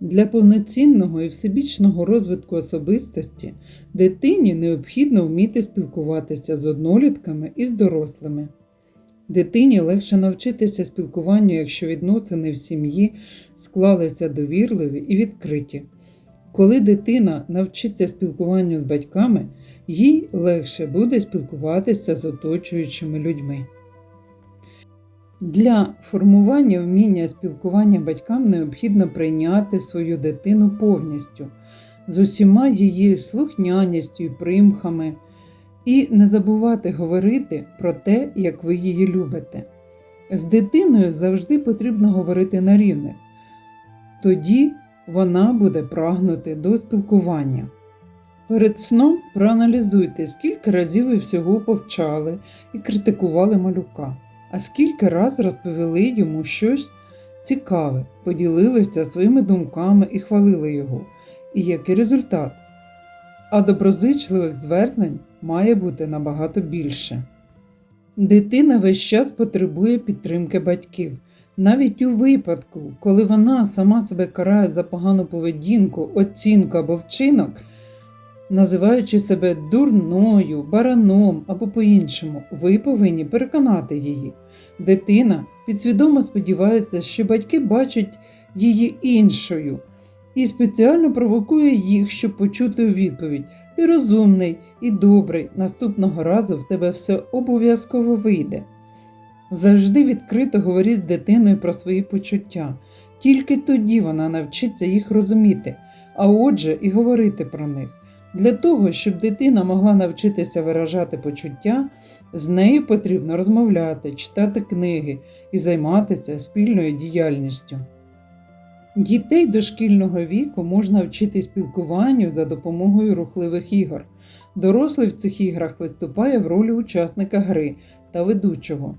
Для повноцінного і всебічного розвитку особистості дитині необхідно вміти спілкуватися з однолітками і з дорослими. Дитині легше навчитися спілкуванню, якщо відносини в сім'ї склалися довірливі і відкриті. Коли дитина навчиться спілкуванню з батьками, їй легше буде спілкуватися з оточуючими людьми. Для формування вміння спілкування батькам необхідно прийняти свою дитину повністю з усіма її слухняністю і примхами, і не забувати говорити про те, як ви її любите. З дитиною завжди потрібно говорити на рівних. Тоді вона буде прагнути до спілкування. Перед сном проаналізуйте, скільки разів ви всього повчали і критикували малюка, а скільки раз розповіли йому щось цікаве, поділилися своїми думками і хвалили його, і який результат. А доброзичливих звернень має бути набагато більше. Дитина весь час потребує підтримки батьків. Навіть у випадку, коли вона сама себе карає за погану поведінку, оцінку або вчинок, називаючи себе дурною, бараном або по-іншому, ви повинні переконати її. Дитина підсвідомо сподівається, що батьки бачать її іншою і спеціально провокує їх, щоб почути у відповідь: Ти розумний і добрий, наступного разу в тебе все обов'язково вийде. Завжди відкрито говоріть з дитиною про свої почуття. Тільки тоді вона навчиться їх розуміти, а отже, і говорити про них. Для того, щоб дитина могла навчитися виражати почуття, з нею потрібно розмовляти, читати книги і займатися спільною діяльністю. Дітей дошкільного віку можна вчити спілкуванню за допомогою рухливих ігор. Дорослий в цих іграх виступає в ролі учасника гри та ведучого.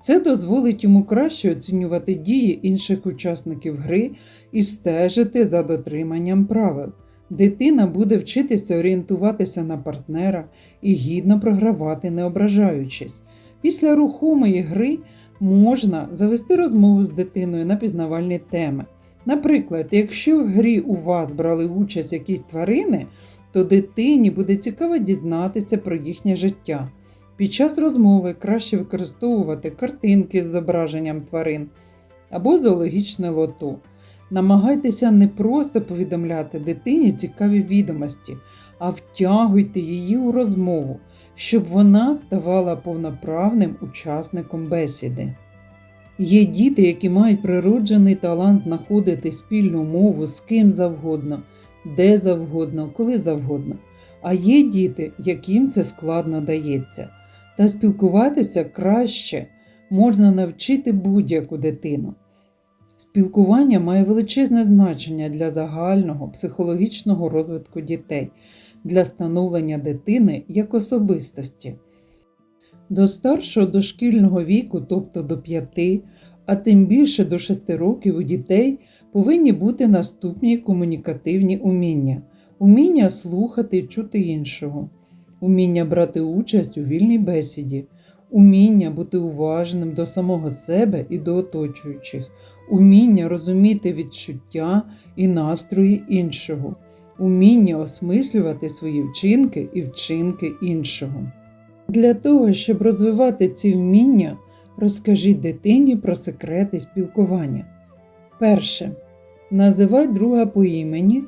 Це дозволить йому краще оцінювати дії інших учасників гри і стежити за дотриманням правил. Дитина буде вчитися орієнтуватися на партнера і гідно програвати, не ображаючись. Після рухомої гри можна завести розмову з дитиною на пізнавальні теми. Наприклад, якщо в грі у вас брали участь якісь тварини, то дитині буде цікаво дізнатися про їхнє життя. Під час розмови краще використовувати картинки з зображенням тварин або зоологічне лото. Намагайтеся не просто повідомляти дитині цікаві відомості, а втягуйте її у розмову, щоб вона ставала повноправним учасником бесіди. Є діти, які мають природжений талант знаходити спільну мову з ким завгодно, де завгодно, коли завгодно. А є діти, яким це складно дається. Та спілкуватися краще можна навчити будь-яку дитину. Спілкування має величезне значення для загального психологічного розвитку дітей, для становлення дитини як особистості. До старшого дошкільного віку, тобто до 5, а тим більше до 6 років у дітей повинні бути наступні комунікативні уміння: уміння слухати і чути іншого, уміння брати участь у вільній бесіді, уміння бути уважним до самого себе і до оточуючих, уміння розуміти відчуття і настрої іншого, уміння осмислювати свої вчинки і вчинки іншого. Для того, щоб розвивати ці вміння, розкажіть дитині про секрети спілкування. Перше. Називай друга по імені,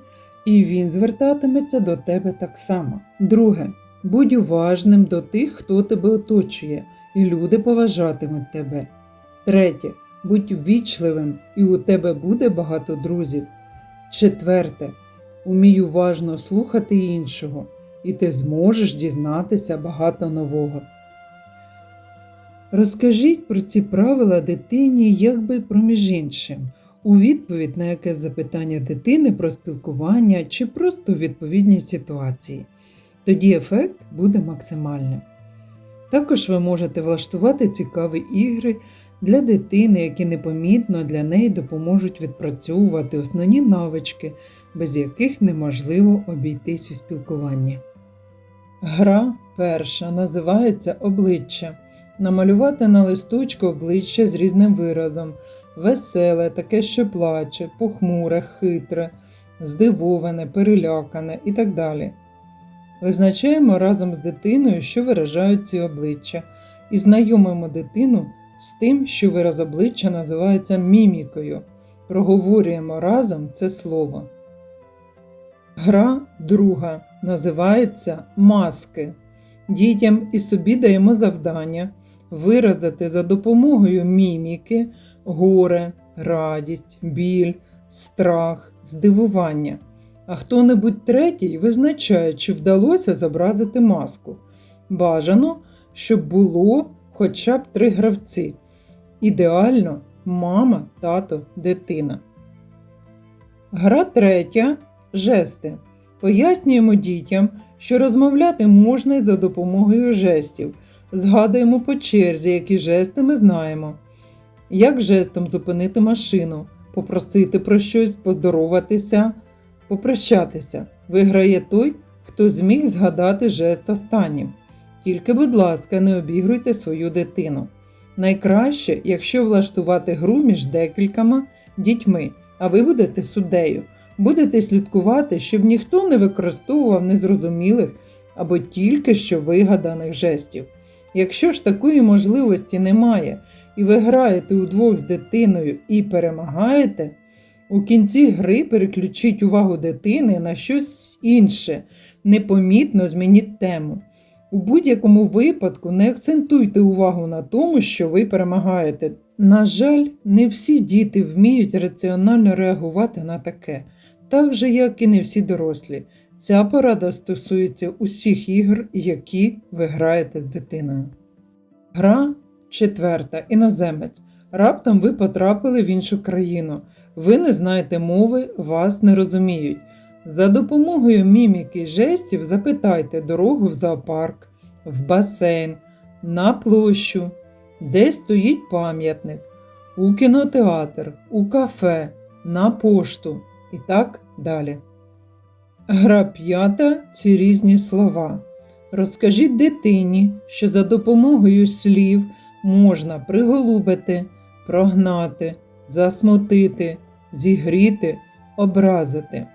і він звертатиметься до тебе так само. Друге. Будь уважним до тих, хто тебе оточує, і люди поважатимуть тебе. Третє. Будь ввічливим, і у тебе буде багато друзів. Четверте. Умій уважно слухати іншого, і ти зможеш дізнатися багато нового. Розкажіть про ці правила дитині якби проміж іншим, у відповідь на якесь запитання дитини про спілкування чи просто у відповідній ситуації. Тоді ефект буде максимальним. Також ви можете влаштувати цікаві ігри для дитини, які непомітно для неї допоможуть відпрацьовувати основні навички, без яких неможливо обійтись у спілкуванні. Гра перша називається обличчя. Намалювати на листочку обличчя з різним виразом, веселе, таке, що плаче, похмуре, хитре, здивоване, перелякане і так далі. Визначаємо разом з дитиною, що виражають ці обличчя, і знайомимо дитину з тим, що вираз обличчя називається мімікою. Проговорюємо разом це слово. Гра друга називається маски. Дітям і собі даємо завдання виразити за допомогою міміки горе, радість, біль, страх, здивування. А хто-небудь третій визначає, чи вдалося зобразити маску. Бажано, щоб було хоча б три гравці. Ідеально мама, тато, дитина. Гра третя жести. Пояснюємо дітям, що розмовляти можна за допомогою жестів. Згадуємо по черзі, які жести ми знаємо. Як жестом зупинити машину, попросити про щось, поздороватися, попрощатися. Виграє той, хто зміг згадати жест останнім. Тільки, будь ласка, не обігруйте свою дитину. Найкраще, якщо влаштувати гру між декількома дітьми, а ви будете суддею. Будете слідкувати, щоб ніхто не використовував незрозумілих або тільки що вигаданих жестів. Якщо ж такої можливості немає, і ви граєте удвох з дитиною і перемагаєте, у кінці гри переключіть увагу дитини на щось інше, непомітно змініть тему. У будь-якому випадку не акцентуйте увагу на тому, що ви перемагаєте. На жаль, не всі діти вміють раціонально реагувати на таке, так же, як і не всі дорослі. Ця порада стосується усіх ігор, які ви граєте з дитиною. Гра четверта. Іноземець. Раптом ви потрапили в іншу країну. Ви не знаєте мови, вас не розуміють. За допомогою міміки жестів запитайте дорогу в зоопарк, в басейн, на площу, де стоїть пам'ятник, у кінотеатр, у кафе, на пошту і так далі. Гра п'ята ці різні слова. Розкажіть дитині, що за допомогою слів можна приголубити, прогнати, засмутити, зігріти, образити.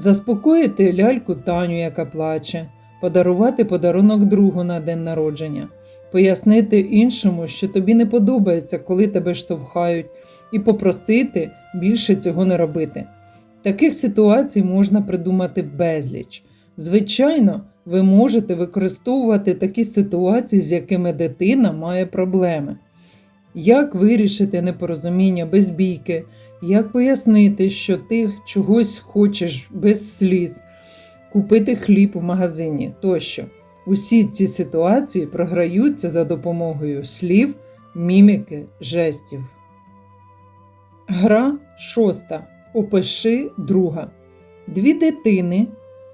Заспокоїти ляльку Таню, яка плаче, подарувати подарунок другу на день народження, пояснити іншому, що тобі не подобається, коли тебе штовхають, і попросити більше цього не робити. Таких ситуацій можна придумати безліч. Звичайно, ви можете використовувати такі ситуації, з якими дитина має проблеми. Як вирішити непорозуміння без бійки, як пояснити, що ти чогось хочеш без сліз, купити хліб у магазині тощо. Усі ці ситуації програються за допомогою слів, міміки, жестів. Гра шоста. Опиши друга. Дві дитини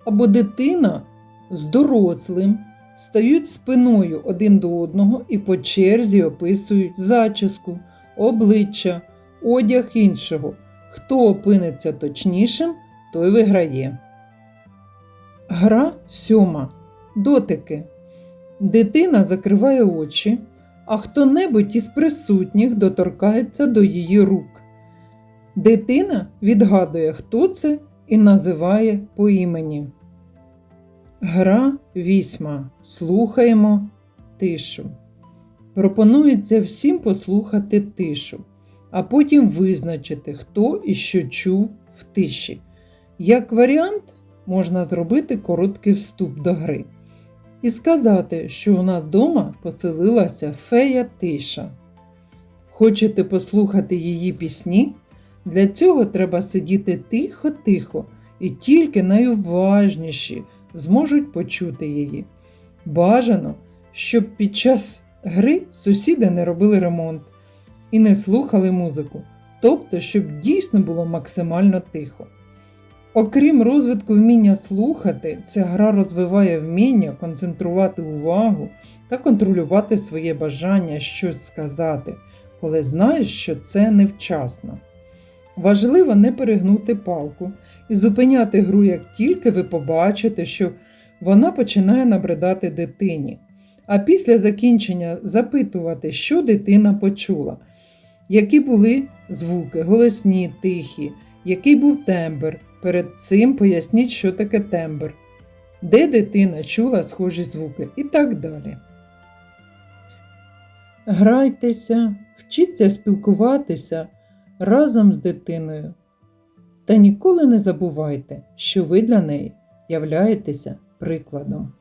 або дитина з дорослим стають спиною один до одного і по черзі описують зачіску, обличчя, одяг іншого. Хто опиниться точнішим, той виграє. Гра сьома. Дотики. Дитина закриває очі, а хто-небудь із присутніх доторкається до її рук. Дитина відгадує, хто це, і називає по імені. Гра вісьма. Слухаємо тишу. Пропонується всім послухати тишу, а потім визначити, хто і що чув в тиші. Як варіант, можна зробити короткий вступ до гри і сказати, що у нас вдома поселилася фея тиша. Хочете послухати її пісні? Для цього треба сидіти тихо-тихо, і тільки найуважніші зможуть почути її. Бажано, щоб під час гри сусіди не робили ремонт і не слухали музику, тобто, щоб дійсно було максимально тихо. Окрім розвитку вміння слухати, ця гра розвиває вміння концентрувати увагу та контролювати своє бажання щось сказати, коли знаєш, що це невчасно. Важливо не перегнути палку і зупиняти гру, як тільки ви побачите, що вона починає набридати дитині. А після закінчення запитувати, що дитина почула, які були звуки, голосні, тихі, який був тембр. Перед цим поясніть, що таке тембр, де дитина чула схожі звуки і так далі. Грайтеся, вчіться спілкуватися разом з дитиною. Та ніколи не забувайте, що ви для неї являєтеся прикладом.